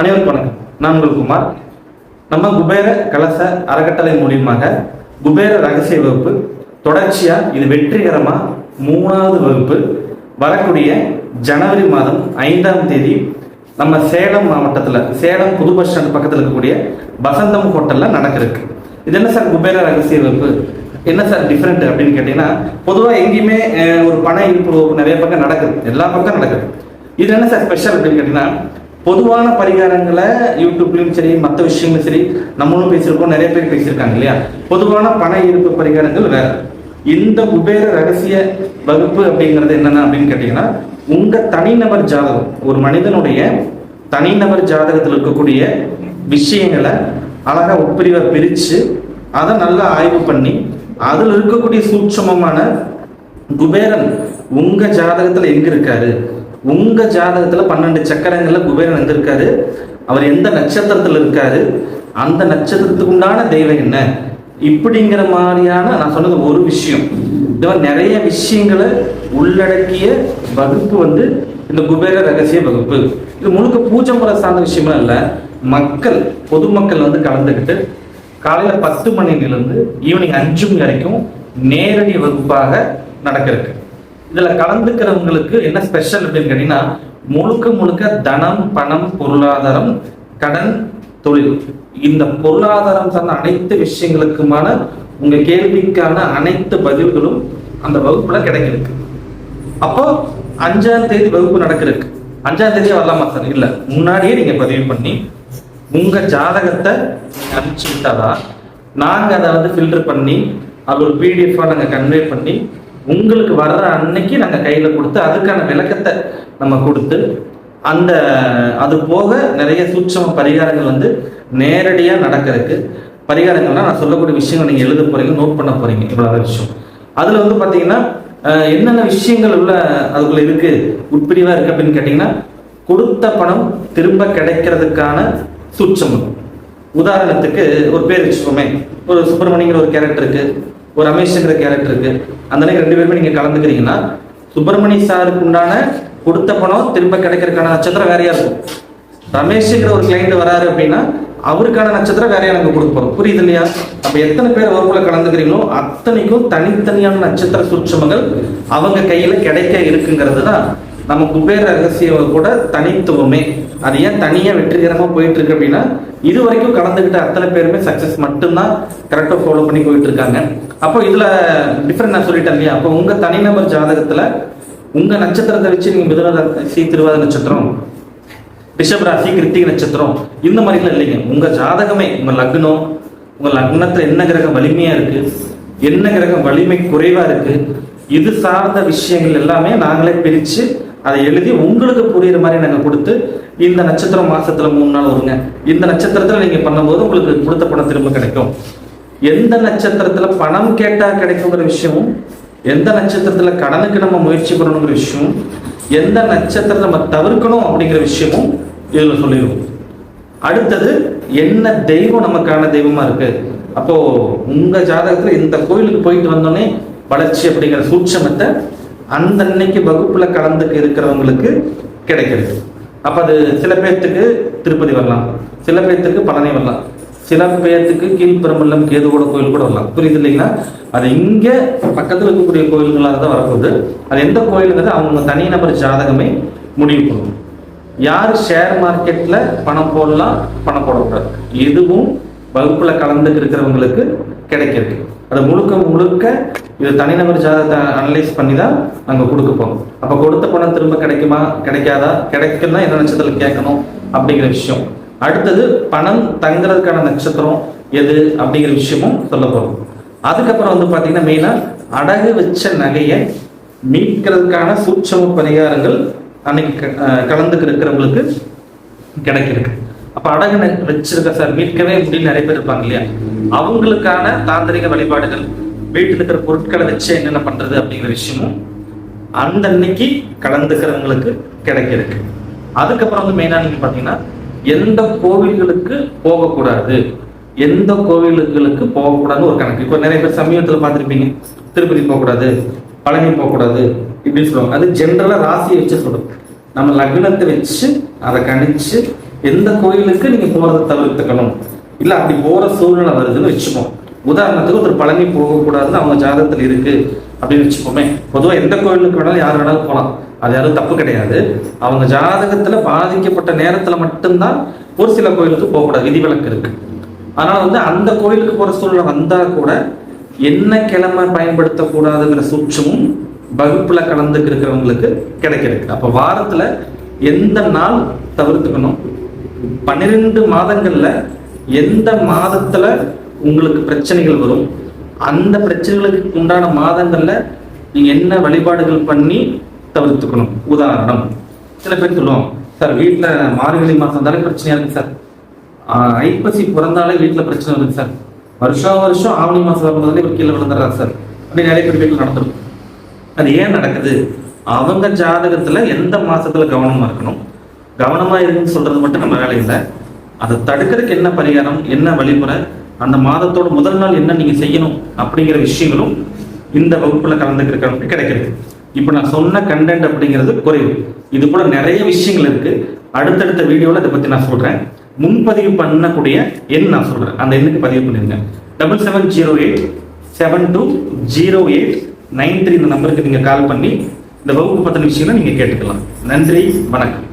அனைவருக்கும் வணக்கம். நான் உங்கள் குமார். நம்ம குபேர கலச அறக்கட்டளை மூலியமாக குபேர ரகசிய வகுப்பு தொடர்ச்சியா இது வெற்றிகரமா மூணாவது வகுப்பு வரக்கூடிய ஜனவரி மாதம் ஐந்தாம் தேதி நம்ம சேலம் மாவட்டத்தில் சேலம் புது பஸ் ஸ்டாண்ட் பக்கத்தில் இருக்கக்கூடிய வசந்தம் ஹோட்டலில் நடக்கிறதுக்கு. இது என்ன சார் குபேர ரகசிய வகுப்பு? என்ன சார் டிஃப்ரெண்ட் அப்படின்னு கேட்டீங்கன்னா பொதுவாக எங்கேயுமே ஒரு பண இருப்பு நிறைய பக்கம் நடக்குது. எல்லா பக்கம் நடக்குது. இது என்ன சார் ஸ்பெஷல் அப்படின்னு கேட்டீங்கன்னா பொதுவான பரிகாரங்களை யூடியூப்லயும் சரி மற்ற விஷயங்களும் சரி நம்மளும் பேசியிருக்கோம் நிறைய பேர் பேசியிருக்காங்க இல்லையா? பொதுவான பண ஈர்ப்பு பரிகாரங்கள் வேற. இந்த குபேர ரகசிய வகுப்பு அப்படிங்கிறது என்னென்ன அப்படின்னு கேட்டீங்கன்னா உங்க தனிநபர் ஜாதகம் ஒரு மனிதனுடைய தனிநபர் ஜாதகத்தில் இருக்கக்கூடிய விஷயங்களை அழகா உட்பிரிவை பிரிச்சு அதை நல்லா ஆய்வு பண்ணி அதில் இருக்கக்கூடிய சூட்சமமான குபேரன் உங்க ஜாதகத்துல எங்க இருக்காரு? உங்க ஜாதகத்துல பன்னெண்டு சக்கரங்கள்ல குபேரன் வந்திருக்காரு. அவர் எந்த நட்சத்திரத்துல இருக்காரு? அந்த நட்சத்திரத்துக்கு உண்டான தெய்வம் என்ன? இப்படிங்கிற மாதிரியான நான் சொன்னது ஒரு விஷயம். இந்த மாதிரி நிறைய விஷயங்களை உள்ளடக்கிய வகுப்பு வந்து இந்த குபேர ரகசிய வகுப்பு. இது முழுக்க பூஜை முறை சார்ந்த விஷயமா இல்லை. மக்கள் பொதுமக்கள் வந்து கலந்துக்கிட்டு காலையில பத்து மணிலிருந்து ஈவினிங் அஞ்சு மணி வரைக்கும் நேரடி வகுப்பாக நடக்கிறதுக்கு. இதுல கலந்துக்கிறவங்களுக்கு என்ன ஸ்பெஷல் அப்படின்னு கேட்டீங்கன்னா முழுக்க முழுக்க தனம் பணம் பொருளாதாரம் கடன் தொழில். இந்த பொருளாதாரம் சார்ந்த அனைத்து விஷயங்களுக்குமான உங்க கேள்விக்கான அனைத்து பதில்களும் அந்த வகுப்புல கிடைக்கிறதுக்கு அப்போ அஞ்சாம் தேதி வகுப்பு நடக்கிறதுக்கு. அஞ்சாம் தேதியே வரலாமா சார்? இல்ல. முன்னாடியே நீங்க பதிவு பண்ணி உங்க ஜாதகத்தை அனுப்பிச்சு விட்டாதான் நாங்க அதை வந்து ஃபில்டர் பண்ணி அது ஒரு பிடிஎஃபா நாங்க கன்வே பண்ணி உங்களுக்கு வர்ற அன்னைக்கு நாங்கள் கையில் கொடுத்து அதுக்கான விளக்கத்தை நம்ம கொடுத்து அந்த அது போக நிறைய சூட்சம பரிகாரங்கள் வந்து நேரடியாக நடக்கிறதுக்கு பரிகாரங்கள்லாம் நான் சொல்லக்கூடிய விஷயங்கள் நீங்கள் எழுத போகிறீங்க நோட் பண்ண போகிறீங்க இவ்வளோ விஷயம். அதில் வந்து பார்த்தீங்கன்னா என்னென்ன விஷயங்கள் உள்ள அதுக்குள்ள இருக்கு உட்பிரிவாக இருக்கு அப்படின்னு கேட்டிங்கன்னா கொடுத்த பணம் திரும்ப கிடைக்கிறதுக்கான சூட்சமம். உதாரணத்துக்கு ஒரு பேர் வச்சுக்கோமே ஒரு சுப்பிரமணியங்கிற ஒரு கேரக்டருக்கு ஒரு ரமேஷ்ங்கிற கேரக்டர் இருக்கு. அந்த அன்னைக்கு ரெண்டு பேருமே நீங்க கலந்துக்கிறீங்கன்னா சுப்பிரமணி சாருக்கு உண்டான கொடுத்த பணம் திரும்ப கிடைக்கிறதுக்கான நட்சத்திரம் வேறையா இருக்கும். ரமேஷ்ங்கிற ஒரு கிளைண்ட் வராரு அப்படின்னா அவருக்கான நட்சத்திரம் வேறையா நாங்க கொடுக்க புரியுது இல்லையா? அப்ப எத்தனை பேர் வகுப்புல கலந்துக்கிறீங்களோ அத்தனைக்கும் தனித்தனியான நட்சத்திர சூட்சமங்கள் அவங்க கையில கிடைக்க இருக்குங்கிறது தான் நம்ம குபேர ரகசியம் கூட தனித்துவமே. அது ஏன் தனியாக வெற்றிகரமாக போயிட்டு இருக்கு அப்படின்னா இது வரைக்கும் கலந்துக்கிட்ட அத்தனை பேருமே சக்சஸ் மட்டும்தான் கரெக்டாக ஃபாலோ பண்ணி போயிட்டு இருக்காங்க அப்போ இதில் டிஃப்ரெண்ட் நான் சொல்லிட்டேன் இல்லையா? அப்போ உங்கள் தனிநபர் ஜாதகத்தில் உங்கள் நட்சத்திரத்தை வச்சு நீங்கள் மிதுன ராசி திருவாத நட்சத்திரம் ரிஷப் ராசி கிருத்திக நட்சத்திரம் இந்த மாதிரிலாம் இல்லைங்க. உங்கள் ஜாதகமே உங்கள் லக்னம் உங்கள் லக்னத்தில் என்ன கிரகம் வலிமையாக இருக்கு என்ன கிரகம் வலிமை குறைவாக இருக்கு இது சார்ந்த விஷயங்கள் எல்லாமே நாங்களே பிரித்து அதை எழுதி உங்களுக்கு புரியுற மாதிரி நாங்கள் கொடுத்து இந்த நட்சத்திரம் மாசத்துல மூணு நாள் வருங்க இந்த நட்சத்திரத்துல நீங்க பண்ணும்போது உங்களுக்கு கொடுத்த பணம் திரும்ப கிடைக்கும். எந்த நட்சத்திரத்துல பணம் கேட்டா கிடைக்குங்கிற விஷயமும் எந்த நட்சத்திரத்துல கடனுக்கு நம்ம முயற்சி பண்ணணுங்கிற விஷயமும் எந்த நட்சத்திரத்தை நம்ம தவிர்க்கணும் அப்படிங்கிற விஷயமும் இதுல சொல்லிடுவோம். அடுத்தது என்ன தெய்வம் நமக்கான தெய்வமா இருக்கு? அப்போ உங்க ஜாதகத்துல இந்த கோயிலுக்கு போயிட்டு வந்தோடனே வளர்ச்சி அப்படிங்கிற சூட்சமத்தை அந்த அன்னைக்கு வகுப்புல கலந்துக்கு இருக்கிறவங்களுக்கு கிடைக்கிறது. அப்ப அது சில பேர்த்துக்கு திருப்பதி வரலாம். சில பேர்த்துக்கு பழனி வரலாம். சில பேர்த்துக்கு கீழ்பெரும்பள்ளம் கேதுகோட கோயில் கூட வரலாம். புரியுது இல்லைங்களா? அது இங்க பக்கத்துல இருக்கக்கூடிய கோயில்களாக தான் வரப்போகுது. அது எந்த கோயிலுங்கிறது அவங்க தனிநபர் ஜாதகமே முடிவு பண்ணணும் யார் ஷேர் மார்க்கெட்ல பணம் போடலாம் பணம் போடக்கூடாது. எதுவும் வகுப்புல கலந்துக்கு இருக்கிறவங்களுக்கு கிடைக்கிறது. அது முழுக்க முழுக்க இது தனிநபர் ஜாதகத்தை அனலைஸ் பண்ணி தான் நாங்கள் கொடுக்க அப்போ கொடுத்த பணம் திரும்ப கிடைக்குமா கிடைக்காதா கிடைக்குன்னா என்ன நட்சத்திரத்தில் கேட்கணும் அப்படிங்கிற விஷயம். அடுத்தது பணம் தங்குறதுக்கான நட்சத்திரம் எது அப்படிங்கிற விஷயமும் சொல்ல போகிறோம் அதுக்கப்புறம் வந்து பார்த்தீங்கன்னா மெயினாக அடகு வச்ச நகையை மீட்கிறதுக்கான சூட்சம பரிகாரங்கள் அன்னைக்கு கலந்துக்கு இருக்கிறவங்களுக்கு கிடைக்கிறது. அப்போ அடகு வச்சிருக்க சார் மீட்கவே முடியும் நிறைய பேர் இருப்பாங்க இல்லையா? அவங்களுக்கான தாந்திரிக வழிபாடுகள் வீட்டில் இருக்கிற பொருட்களை வச்சு என்னென்ன பண்ணுறது அப்படிங்கிற விஷயமும் அந்த அன்னைக்கு கலந்துக்கிறவங்களுக்கு கிடைக்கிறது அதுக்கப்புறம் வந்து மெயினாக நீங்கள் பார்த்தீங்கன்னா எந்த கோவில்களுக்கு போகக்கூடாது எந்த கோவில்களுக்கு போகக்கூடாதுன்னு ஒரு கணக்கு. இப்போ நிறைய பேர் சமீபத்தில் பார்த்துருப்பீங்க திருப்பதி போகக்கூடாது பழனி போகக்கூடாது இப்படின்னு சொல்லுவாங்க. அது ஜென்ரலாக ராசியை வச்சு சொல்லுவோம் நம்ம லக்னத்தை வச்சு அதை கணிச்சு எந்த கோயிலுக்கு நீங்கள் போகிறத தவிர்த்துக்கணும். இல்லை அப்படி போகிற சூழ்நிலை வருதுன்னு வச்சுப்போம். உதாரணத்துக்கு ஒருத்தர் பழனி போகக்கூடாதுன்னு அவங்க ஜாதகத்தில் இருக்குது அப்படின்னு வச்சுக்கோமே. பொதுவாக எந்த கோயிலுக்கு வேணாலும் யார் வேணாலும் போகலாம். அது யாரும் தப்பு கிடையாது. அவங்க ஜாதகத்தில் பாதிக்கப்பட்ட நேரத்தில் மட்டும்தான் ஒரு சில கோயிலுக்கு போகக்கூடாது. விதிவிலக்கு இருக்குது அதனால் வந்து அந்த கோயிலுக்கு போகிற சூழ்நிலை வந்தால் கூட என்ன கிழமை பயன்படுத்தக்கூடாதுங்கிற சூட்சமும் வகுப்பில் கலந்துக்கு இருக்கிறவங்களுக்கு கிடைக்கிறது அப்போ வாரத்தில் எந்த நாள் தவிர்த்துக்கணும்? பன்னிரெண்டு மாதங்களில் எந்த மாதத்தில் உங்களுக்கு பிரச்சனைகள் வரும். அந்த பிரச்சனைகளுக்கு உண்டான மாதங்களில் நீங்கள் என்ன வழிபாடுகள் பண்ணி தவிர்த்துக்கணும்? உதாரணம் சில பேர் சொல்லுவோம் சார் வீட்டில் மார்கழி மாதம் தானே பிரச்சனையாக இருக்குது சார். ஐப்பசி பிறந்தாலே வீட்டில் பிரச்சனை இருக்குது சார். வருஷம் வருஷம் ஆவணி மாதம் வரும்போதே ஒரு கீழே விழுந்துடுறாரு சார். அப்படி நிறைய பேர் வீட்டில் நடந்துடும். அது ஏன் நடக்குது? அவங்க ஜாதகத்தில் எந்த மாதத்தில் கவனமாக இருக்கணும்? கவனமாக இருக்குன்னு சொல்கிறது மட்டும் நம்ம வேலை இல்லை அதை தடுக்கிறதுக்கு என்ன பரிகாரம்? என்ன வழிமுறை? அந்த மாதத்தோட முதல் நாள் என்ன நீங்க செய்யணும் அப்படிங்கிற விஷயங்களும் இந்த வகுப்புல கலந்துக்கிறவங்களுக்கு கிடைக்கிறது. இப்போ நான் சொன்ன கண்டென்ட் அப்படிங்கிறது குறைவு. இது போல நிறைய விஷயங்கள் இருக்கு. அடுத்தடுத்த வீடியோல இதை பத்தி நான் சொல்றேன். முன்பதிவு பண்ணக்கூடிய எண் நான் சொல்றேன். அந்த எண்ணுக்கு பதிவு பண்ணிருங்க. Double seven zero eight seven two zero eight nine three இந்த நம்பருக்கு நீங்க கால் பண்ணி இந்த வகுப்பு பத்தின விஷயங்களை நீங்க கேட்டுக்கலாம். நன்றி. வணக்கம்.